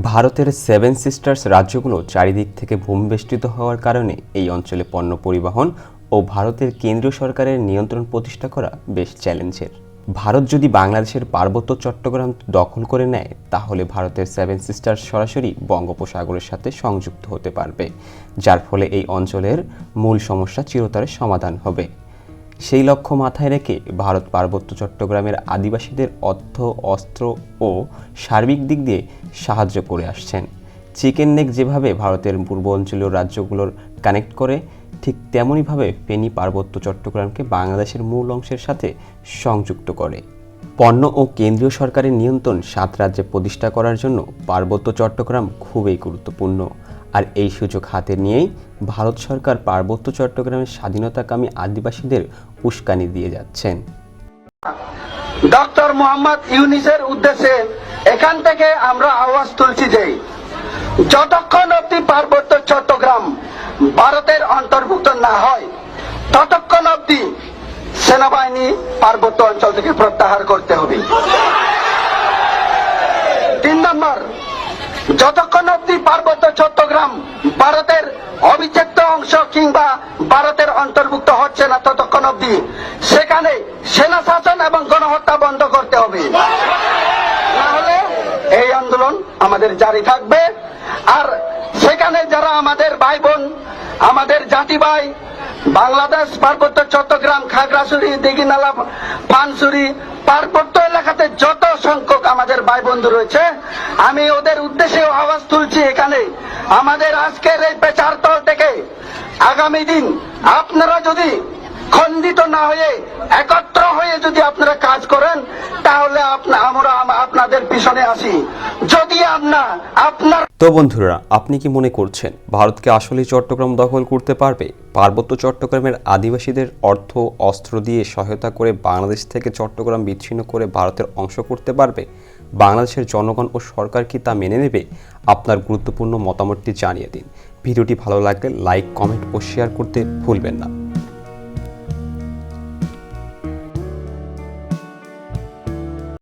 ভারতের seven sisters রাজ্যগুলো চারিদিক থেকে ভূমিবেষ্টিত হওয়ার কারণে এই অঞ্চলে পণ্য পরিবহন ও ভারতের কেন্দ্রীয় সরকারের নিয়ন্ত্রণ প্রতিষ্ঠা করা বেশ চ্যালেঞ্জের। ভারত যদি বাংলাদেশের পার্বত্য চট্টগ্রাম দখল করে নেয়, তাহলে ভারতের সেভেন সিস্টার্স সরাসরি বঙ্গোপসাগরের সাথে সংযুক্ত হতে পারবে, যার ফলে এই অঞ্চলের মূল সমস্যা চিরতরে সমাধান হবে। সেই লক্ষ্য মাথায় রেখে ভারত পার্বত্য চট্টগ্রামের আদিবাসীদের অর্থ, অস্ত্র ও সার্বিক দিক দিয়ে সাহায্য করে আসছেন। চিকেন নেক যেভাবে ভারতের পূর্ব অঞ্চলীয় রাজ্যগুলোর কানেক্ট করে, ঠিক তেমনইভাবে ফেনী পার্বত্য চট্টগ্রামকে বাংলাদেশের মূল অংশের সাথে সংযুক্ত করে। পণ্য ও কেন্দ্রীয় সরকারের নিয়ন্ত্রণ সাত রাজ্যে প্রতিষ্ঠা করার জন্য পার্বত্য চট্টগ্রাম খুবই গুরুত্বপূর্ণ। আর এই সুযোগ হাতে নিয়েই ভারত সরকার পার্বত্য চট্টগ্রামের স্বাধীনতাকামী আদিবাসীদের উস্কানি দিয়ে যাচ্ছেন। ডক্টর মোহাম্মদ ইউনিসের উদ্দেশ্যে এখান থেকে আমরা আওয়াজ তুলছি যে যতক্ষণ অব্দি পার্বত্য চট্টগ্রাম ভারতের অন্তর্ভুক্ত না হয়, ততক্ষণ অব্দি সেনাবাহিনী পার্বত্য অঞ্চল থেকে প্রত্যাহার করতে হবে। তিন নম্বর যতক্ষণ অব্দি পার্বত্য চট্টগ্রাম ভারতের অবিচ্ছেদ্য অংশ কিংবা ভারতের অন্তর্ভুক্ত হচ্ছে না ততক্ষণ অব্দি সেখানে সেনা শাসন এবং গণহত্যা বন্ধ করতে হবে। না হলে এই আন্দোলন আমাদের জারি থাকবে। আর সেখানে যারা আমাদের ভাই বোন আমাদের জাতি ভাই বাংলাদেশ পার্বত্য চট্টগ্রাম, খাগড়াছড়ি, দিঘিনালা, পানসুরি, পার্বত্য আমাদের ভাই বন্ধু রয়েছে, আমি ওদের উদ্দেশ্যে আওয়াজ তুলছি এখানে। আমাদের আজকের এই পেচার তল থেকে আগামী দিন আপনারা যদি খণ্ডিত না হয়ে, একত্র হয়ে যদি আপনারা কাজ করেন, তাহলে আমরা আপনাদের পিছনে আসি। যদি আপনা, আপনার তো বন্ধুরা, আপনি কি মনে করছেন ভারতকে আসলেই চট্টগ্রাম দখল করতে পারবে? পার্বত্য চট্টগ্রামের আদিবাসীদের অর্থ, অস্ত্র দিয়ে সহায়তা করে বাংলাদেশ থেকে চট্টগ্রাম বিচ্ছিন্ন করে ভারতের অংশ করতে পারবে? বাংলাদেশের জনগণ ও সরকার কি তা মেনে নেবে? আপনার গুরুত্বপূর্ণ মতামতটি জানিয়ে দিন। ভিডিওটি ভালো লাগলে লাইক কমেন্ট ও শেয়ার করতে ভুলবেন না।